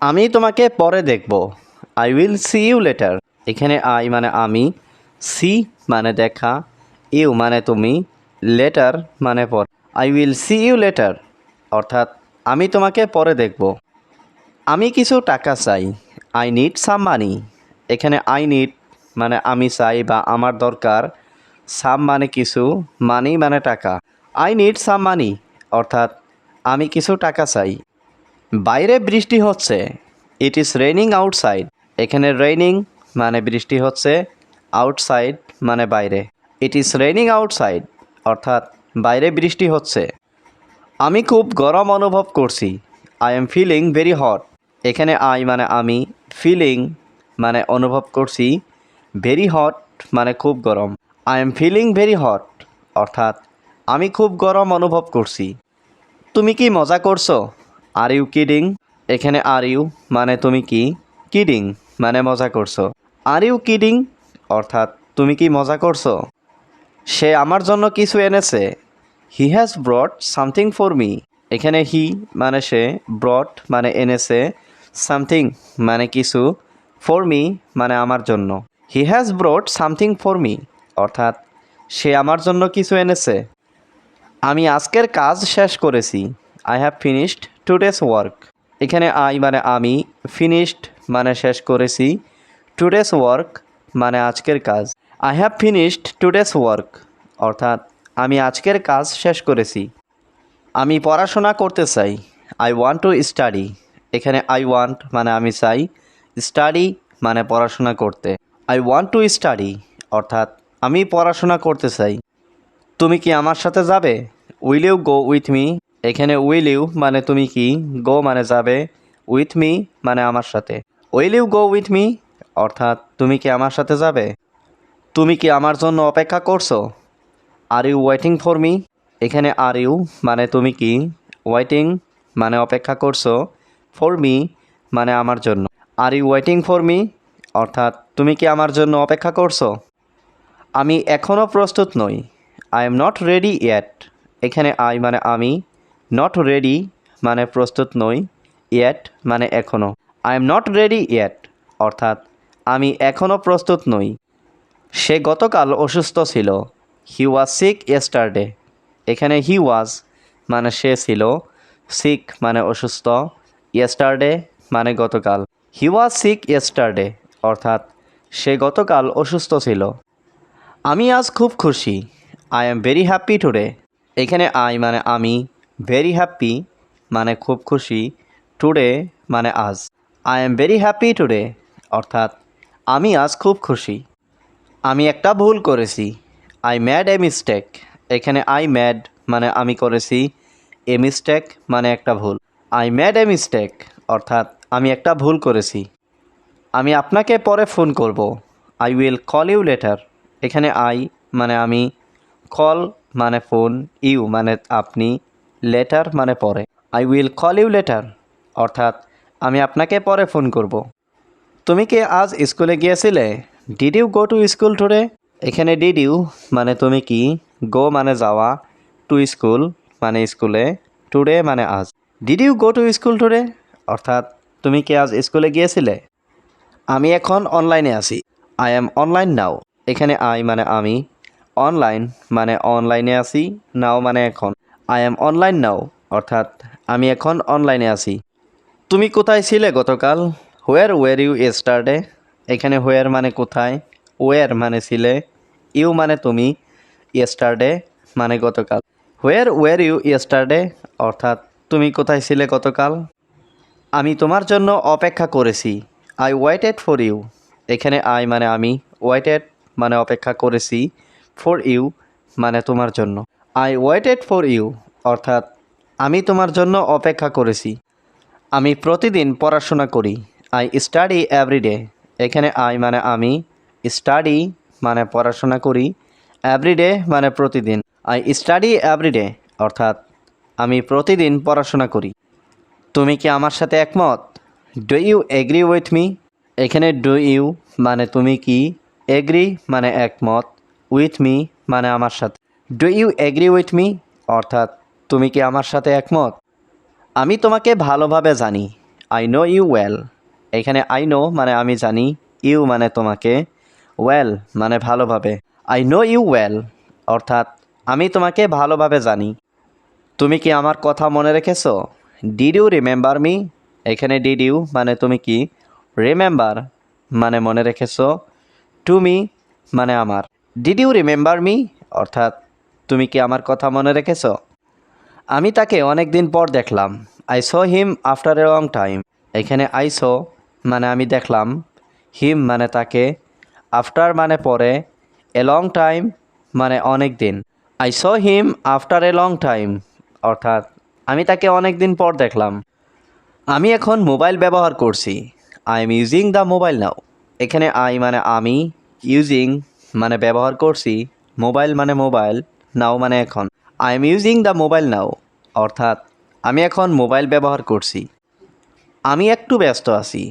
আমি তোমাকে পরে দেখব। I will see you later এখানে আই মানে আমি সি মানে দেখা ইউ মানে তুমি লেটার মানে পর। I will see you later অর্থাৎ আমি তোমাকে পরে দেখব। আমি কিছু টাকা চাই। আই নিড সাম মানি এখানে আই নিড মানে আমি চাই বা আমার দরকার। সাম মানে কিছু মানি মানে টাকা। আই নিড সাম মানি অর্থাৎ আমি কিছু টাকা চাই। বাইরে বৃষ্টি হচ্ছে ইট ইজ রেইনিং আউটসাইড এখানে রেইনিং মানে বৃষ্টি হচ্ছে আউটসাইড মানে বাইরে। ইট ইজ রেইনিং আউটসাইড অর্থাৎ বাইরে বৃষ্টি হচ্ছে। আমি খুব গরম অনুভব করছি I am feeling very hot এখানে আই মানে আমি ফিলিং মানে অনুভব করছি ভেরি হট মানে খুব গরম। I am feeling very hot অর্থাৎ আমি খুব গরম অনুভব করছি। তুমি কি মজা করছ? আর ইউ কিডিং এখানে আর ইউ মানে তুমি কি? কিডিং মানে মজা করছ। আর ইউ কিডিং অর্থাৎ তুমি কি মজা করছ? সে আমার জন্য কিছু এনেছে। He has brought something for me এখানে হি মানে সে ব্রড মানে এনেছে। সামথিং মানে কিছু ফর মি মানে আমার জন্য। He has brought something for me অর্থাৎ সে আমার জন্য কিছু এনেছে। আমি আজকের কাজ শেষ করেছি। I have finished today's work. এখানে আই মানে আমি, ফিনিশড মানে শেষ করেছি। টুডেস ওয়ার্ক মানে আজকের কাজ। I have finished today's work, অর্থাৎ আমি আজকের কাজ শেষ করেছি। আমি পড়াশোনা করতে চাই। I want to study. এখানে আই ওয়ান্ট মানে আমি চাই স্টাডি মানে পড়াশোনা করতে। আই ওয়ান্ট টু স্টাডি, অর্থাৎ আমি পড়াশোনা করতে চাই। তুমি কি আমার সাথে যাবে? Will you go with me? এখানে উইল ইউ মানে তুমি কি গো মানে যাবে উইথ মি মানে আমার সাথে। Will you go with me অর্থাৎ তুমি কি আমার সাথে যাবে? তুমি কি আমার জন্য অপেক্ষা করছ? Are you waiting for me এখানে আর ইউ মানে তুমি কি ওয়েটিং মানে অপেক্ষা করছ ফর মি মানে আমার জন্য। Are you waiting for me অর্থাৎ তুমি কি আমার জন্য অপেক্ষা করছ? আমি এখনও প্রস্তুত নই। I am not ready yet এখানে আই মানে আমি নট রেডি মানে প্রস্তুত নই ইয়েট মানে এখনও I am not ready yet অর্থাৎ আমি এখনও প্রস্তুত নই। সে গতকাল অসুস্থ ছিল। হি ওয়াজ সিক ইয়েস্টারডে এখানে হি ওয়াজ মানে সে ছিল। সিক মানে অসুস্থ। ইয়েস্টারডে মানে গতকাল। হি ওয়াজ সিক ইয়েস্টারডে অর্থাৎ সে গতকাল অসুস্থ ছিল। আমি আজ খুব খুশি। I am very happy today এখানে আই মানে আমি ভেরি হ্যাপি মানে খুব খুশি টুডে মানে আজ। I am very happy today অর্থাৎ আমি আজ খুব খুশি। আমি একটা ভুল করেছি। আই ম্যাড এ মিস্টেক এখানে আই ম্যাড মানে আমি করেছি এ মিস্টেক মানে একটা ভুল। আই ম্যাড এ মিস্টেক অর্থাৎ আমি একটা ভুল করেছি। আমি আপনাকে পরে ফোন করব। I will call you later এখানে আই মানে আমি কল মানে ফোন ইউ মানে আপনি লেটার মানে পরে। I will call you later অর্থাৎ আমি আপনাকে পরে ফোন করব। তুমি কি আজ স্কুলে গিয়েছিলে? Did you go to school today এখানে ডিড ইউ মানে তুমি কি? গো মানে যাওয়া। টু স্কুল মানে স্কুলে। টুডে মানে আজ। Did you go to school today অর্থাৎ তুমি কি আজ স্কুলে গিয়েছিলে? আমি এখন অনলাইনে আছি। আই এম অনলাইন নাও এখানে আই মানে আমি। অনলাইন মানে অনলাইনে আছি নাও মানে এখন। আই এম অনলাইন নাও অর্থাৎ আমি এখন অনলাইনে আছি। তুমি কোথায় ছিলে গতকাল? হোয়ার ওয়ার ইউ এস্টারডে এখানে হোয়ার মানে কোথায়? ওয়ার মানে ছিলে? ইউ মানে তুমি? ইয়েস্টারডে মানে গতকাল। হোয়ার ওয়ার ইউ ইয়েস্টারডে অর্থাৎ তুমি কোথায় ছিলে গতকাল? আমি তোমার জন্য অপেক্ষা করেছি। আই ওয়েটেড ফর ইউ এখানে আই মানে আমি। ওয়েটেড মানে অপেক্ষা করেছি। ফর ইউ মানে তোমার জন্য। আই ওয়েটেড ফর ইউ অর্থাৎ আমি তোমার জন্য অপেক্ষা করেছি। আমি প্রতিদিন পড়াশোনা করি। আই স্টাডি এভরিডে এখানে আই মানে আমি স্টাডি মানে পড়াশোনা করি। এভরিডে মানে প্রতিদিন। আই স্টাডি এভরিডে অর্থাৎ আমি প্রতিদিন পড়াশোনা করি। তুমি কি আমার সাথে একমত? Do you agree with me এখানে ডু ইউ মানে তুমি কি? এগ্রি মানে একমত। উইথ মি মানে আমার সাথে। Do you agree with me অর্থাৎ, তুমি কি আমার সাথে একমত? আমি তোমাকে ভালোভাবে জানি। আই নো ইউ ওয়েল এখানে আই নো মানে আমি জানি ইউ মানে তোমাকে। ওয়েল মানে ভালোভাবে। আই নো ইউ ওয়েল অর্থাৎ, আমি তোমাকে ভালোভাবে জানি। তুমি কি আমার কথা মনে রেখেছো? ডিড ইউ রিমেম্বার মি এখানে ডিড ইউ মানে তুমি কি? রিমেম্বার মানে মনে রেখেছো। টু মি মানে আমার। ডিড ইউ রিমেম্বার মি অর্থাৎ তুমি কি আমার কথা মনে রেখেছ? আমি তাকে অনেক দিন পর দেখলাম। I saw him after a long time এখানে আই স মানে আমি দেখলাম। হিম মানে তাকে। আফটার মানে পরে। এ লং টাইম মানে অনেক দিন I saw him after a long time অর্থাৎ আমি তাকে অনেক দিন পর দেখলাম। আমি এখন মোবাইল ব্যবহার করছি। I am using the mobile now এখানে আই মানে আমি। ইউজিং মানে ব্যবহার করছি। মোবাইল মানে মোবাইল নাও মানে এখন। I am using the mobile now অর্থাৎ আমি এখন মোবাইল ব্যবহার করছি। আমি একটু ব্যস্ত আছি।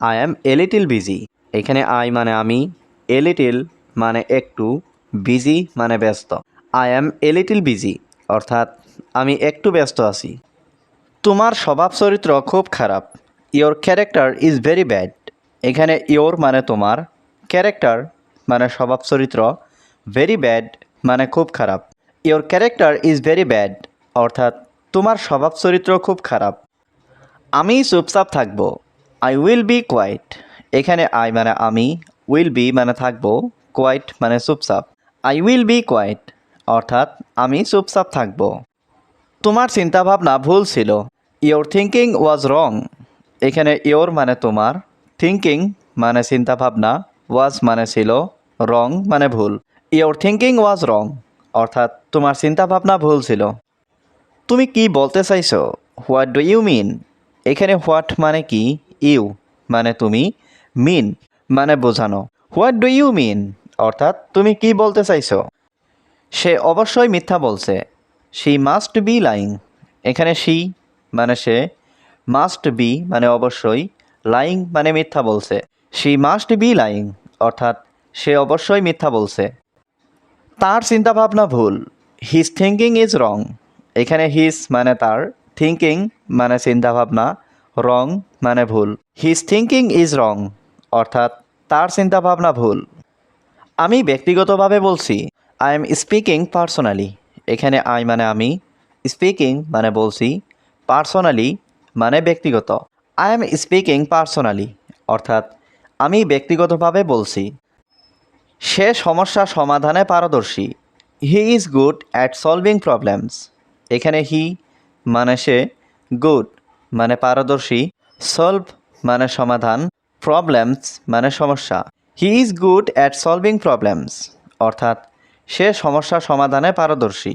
I am a little busy এখানে আই মানে আমি এ লিটিল মানে একটু বিজি মানে ব্যস্ত। I am a little busy অর্থাৎ আমি একটু ব্যস্ত আছি। তোমার স্বভাব চরিত্র খুব খারাপ। Your character is very bad এখানে ইয়োর মানে তোমার ক্যারেক্টার মানে স্বভাব চরিত্র ভেরি ব্যাড মানে খুব খারাপ। Your character is very bad অর্থাৎ তোমার স্বভাব চরিত্র খুব খারাপ। আমি চুপচাপ থাকব। আই উইল বি কোয়াইট এখানে আই মানে আমি উইল বি মানে থাকব। কোয়াইট মানে চুপচাপ। আই উইল বি কোয়াইট অর্থাৎ আমি চুপচাপ থাকব। তোমার চিন্তাভাবনা ভুল ছিল। ইয়োর থিঙ্কিং ওয়াজ রং এখানে ইয়োর মানে তোমার থিঙ্কিং মানে চিন্তাভাবনা ওয়াজ মানে ছিল রং মানে ভুল। ইয়োর থিঙ্কিং ওয়াজ রং অর্থাৎ তোমার চিন্তাভাবনা ভুল ছিল। তুমি কি বলতে চাইছো? হোয়াট ডু ইউ মিন এখানে হোয়াট মানে কি? ইউ মানে তুমি। মিন মানে বোঝানো। হোয়াট ডু ইউ মিন অর্থাৎ তুমি কি বলতে চাইছো? সে অবশ্যই মিথ্যা বলছে। শি মাস্ট বি লাইং এখানে শি মানে সে। মাস্ট বি মানে অবশ্যই। লাইং মানে মিথ্যা বলছে। শি মাস্ট বি লাইং অর্থাৎ সে অবশ্যই মিথ্যা বলছে। তার চিন্তাভাবনা ভুল। হিজ থিঙ্কিং ইজ রং এখানে হিজ মানে তার থিঙ্কিং মানে চিন্তাভাবনা রং মানে ভুল। হিজ থিঙ্কিং ইজ রং অর্থাৎ তার চিন্তাভাবনা ভুল। আমি ব্যক্তিগতভাবে বলছি আই এম স্পিকিং পার্সোনালি এখানে আই মানে আমি স্পিকিং মানে বলছি পার্সোনালি মানে ব্যক্তিগত। আই এম স্পিকিং পার্সোনালি অর্থাৎ আমি ব্যক্তিগতভাবে বলছি। সে সমস্যা সমাধানে পারদর্শী। He is good at solving problems এখানে হি মানে সে গুড মানে পারদর্শী। সলভ মানে সমাধান। প্রবলেমস মানে সমস্যা। He is good at solving problems অর্থাৎ সে সমস্যা সমাধানে পারদর্শী।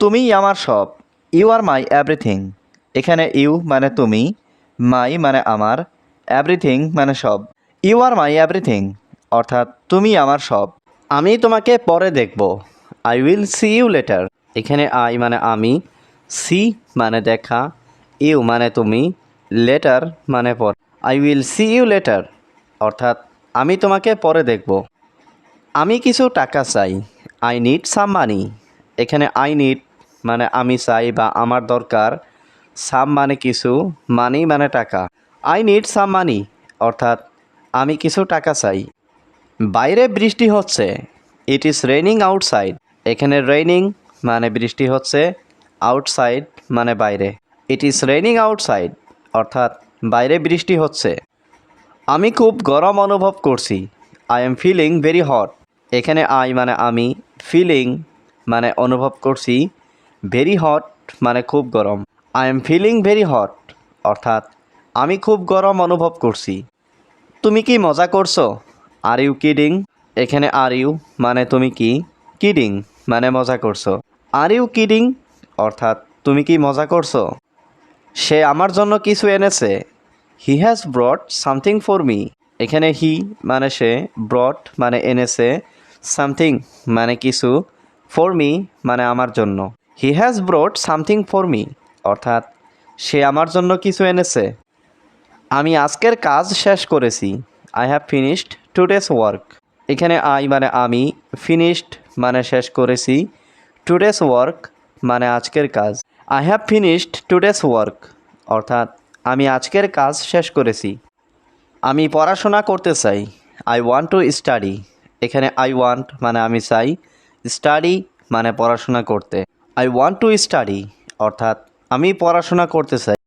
তুমিই আমার সব। ইউ আর মাই এভরিথিং এখানে ইউ মানে তুমি। মাই মানে আমার। এভরিথিং মানে সব। ইউ আর মাই এভরিথিং অর্থাৎ তুমি আমার সব। আমি তোমাকে পরে দেখব। I will see you later এখানে আই মানে আমি সি মানে দেখা ইউ মানে তুমি লেটার মানে পর। I will see you later অর্থাৎ আমি তোমাকে পরে দেখব। আমি কিছু টাকা চাই। আই নিড সাম মানি এখানে আই নিড মানে আমি চাই বা আমার দরকার। সাম মানে কিছু মানি মানে টাকা। আই নিড সাম মানি অর্থাৎ আমি কিছু টাকা চাই। বাইরে বৃষ্টি হচ্ছে। ইট ইজ রেইনিং আউটসাইড এখানে রেইনিং মানে বৃষ্টি হচ্ছে আউটসাইড মানে বাইরে। ইট ইজ রেইনিং আউটসাইড অর্থাৎ বাইরে বৃষ্টি হচ্ছে। আমি খুব গরম অনুভব করছি। I am feeling very hot এখানে আই মানে আমি ফিলিং মানে অনুভব করছি। ভেরি হট মানে খুব গরম। I am feeling very hot অর্থাৎ আমি খুব গরম অনুভব করছি। তুমি কি মজা করছ? আর ইউ কিডিং এখানে আর ইউ মানে তুমি কি? কিডিং মানে মজা করছ। আর ইউ কিডিং অর্থাৎ তুমি কি মজা করছ? সে আমার জন্য কিছু এনেছে। He has brought something for me এখানে হি মানে সে ব্রড মানে এনেছে। সামথিং মানে কিছু ফর মি মানে আমার জন্য। He has brought something for me অর্থাৎ সে আমার জন্য কিছু এনেছে। আমি আজকের কাজ শেষ করেছি। I have finished today's work. এখানে আই মানে আমি ফিনিশড মানে শেষ করেছি। টুডেস ওয়ার্ক মানে আজকের কাজ। I have finished today's work অর্থাৎ, আমি আজকের কাজ শেষ করেছি। আমি পড়াশোনা করতে চাই। আই ওয়ান্ট টু স্টাডি এখানে আই ওয়ান্ট মানে আমি চাই। স্টাডি মানে পড়াশোনা করতে। আই ওয়ান্ট টু স্টাডি অর্থাৎ, আমি পড়াশোনা করতে চাই।